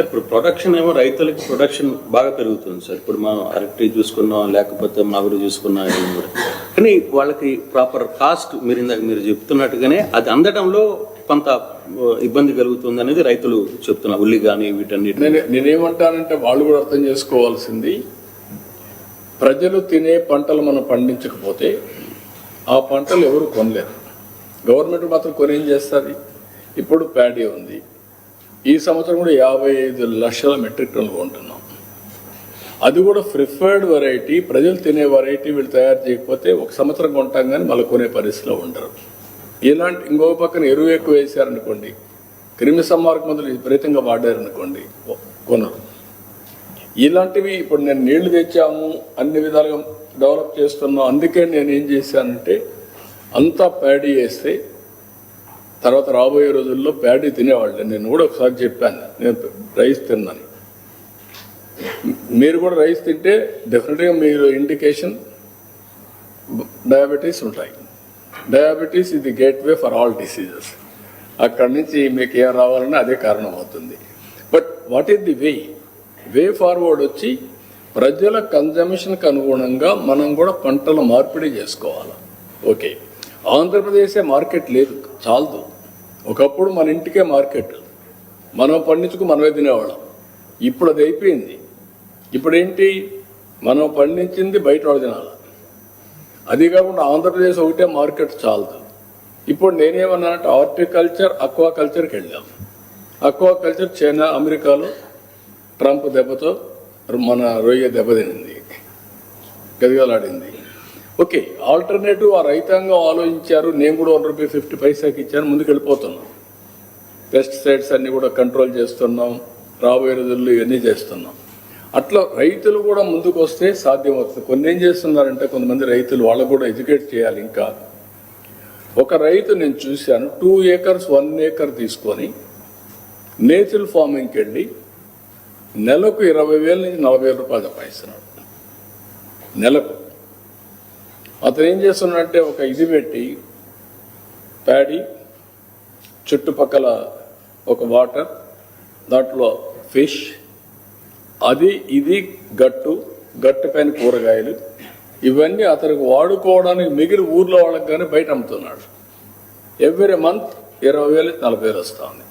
Sir ఇప్పుడు production ఏమో రైతులకి ప్రొడక్షన్ బాగా పెరుగుతుంది సార్. ఇప్పుడు మనం అరటి చూసుకున్నాం లేకపోతే మామిడి చూసుకున్నాం కానీ వాళ్ళకి ప్రాపర్ కాస్ట్ మీరు ఇందాక మీరు చెప్తున్నట్టుగానే అది అందడంలో కొంత ఇబ్బంది కలుగుతుంది అనేది రైతులు చెప్తున్నారు ఉల్లి కానీ వీటన్నిటి నేను నేనేమంటానంటే వాళ్ళు కూడా అర్థం చేసుకోవాల్సింది ప్రజలు తినే పంటలు మనం పండించకపోతే ఆ పంటలు ఎవరు కొనలేరు. గవర్నమెంట్ మాత్రం కొనేం చేస్తుంది? ఇప్పుడు ప్యాడీ ఉంది ఈ సంవత్సరం కూడా యాభై ఐదు లక్షల మెట్రిక్ టన్నులు కొంటున్నాం. అది కూడా ప్రిఫర్డ్ వెరైటీ ప్రజలు తినే వెరైటీ వీళ్ళు తయారు చేయకపోతే ఒక సంవత్సరం కొంటాం కానీ మళ్ళీ కొనే పరిస్థితిలో ఉండరు. ఇలాంటి ఇంకో పక్కన ఎరువు ఎక్కువ వేసారనుకోండి క్రిమి సంహారక మందులు విపరీతంగా వాడారనుకోండి కొనరు. ఇలాంటివి ఇప్పుడు నేను నీళ్ళు తెచ్చాము అన్ని విధాలుగా డెవలప్ చేస్తున్నాం అందుకే నేను ఏం చేశానంటే అంతా ప్యాడీ వేస్తే తర్వాత రాబోయే రోజుల్లో ప్యాడీ తినేవాళ్ళు. నేను కూడా ఒకసారి చెప్పాను. నేను రైస్ తిన్నాను. మీరు కూడా రైస్ తింటే డెఫినెట్గా మీరు ఇండికేషన్ డయాబెటీస్ ఉంటాయి. డయాబెటీస్ ఇది గేట్వే ఫర్ ఆల్ డిసీజెస్ అక్కడి నుంచి మీకు ఏం రావాలన్నా అదే కారణం అవుతుంది. But what is the way way forward వచ్చి ప్రజల కన్జంప్షన్కి అనుగుణంగా మనం కూడా పంటల మార్పిడి చేసుకోవాలి. ఓకే ఆంధ్రప్రదేశే మార్కెట్ లేదు. చాలదు. ఒకప్పుడు మన ఇంటికే మార్కెట్. మనం పండించుకు మనమే తినేవాళ్ళం. ఇప్పుడు అది అయిపోయింది. ఇప్పుడు ఏంటి మనం పండించింది బయట వాళ్ళు తినాలి. అది కాకుండా ఆంధ్రప్రదేశ్ ఒకటే మార్కెట్ చాలదు. ఇప్పుడు నేనేమన్నానంటే హార్టికల్చర్ అక్వా కల్చర్కి వెళ్ళాం. అక్వా కల్చర్ చైనా అమెరికాలో ట్రంప్ దెబ్బతో మన రొయ్య దెబ్బతినింది. గదిగలాడింది ఓకే ఆల్టర్నేటివ్ ఆ రైతాంగం ఆలోచించారు. నేను కూడా వన్ రూపీ ఫిఫ్టీ పైసాకి ఇచ్చాను. ముందుకు వెళ్ళిపోతున్నాం పెస్టిసైడ్స్ అన్నీ కూడా కంట్రోల్ చేస్తున్నాం. రాబోయే రోజుల్లో ఇవన్నీ చేస్తున్నాం. అట్లా రైతులు కూడా ముందుకు వస్తే సాధ్యమవుతుంది. కొన్ని ఏం చేస్తున్నారంటే కొంతమంది రైతులు వాళ్ళకు కూడా ఎడ్యుకేట్ చేయాలి ఇంకా. ఒక రైతు నేను చూశాను. టూ ఏకర్స్ వన్ ఏకర్ తీసుకొని నేచురల్ ఫార్మింగ్కి వెళ్ళి నెలకు ఇరవై వేల నుంచి నలభై వేల రూపాయలు సంపాదిస్తున్నాడు నెలకు. అతను ఏం చేస్తున్నాడంటే ఒక ఇది పెట్టి ప్యాడీ చుట్టుపక్కల ఒక వాటర్ దాంట్లో ఫిష్ అది ఇది గట్టు గట్టు పైన కూరగాయలు ఇవన్నీ అతనికి వాడుకోవడానికి మిగిలిన ఊర్లో వాళ్ళకి కానీ బయట అమ్ముతున్నాడు. ఎవ్రీ మంత్ ఇరవై వేలు నలభై వేలు వస్తుంది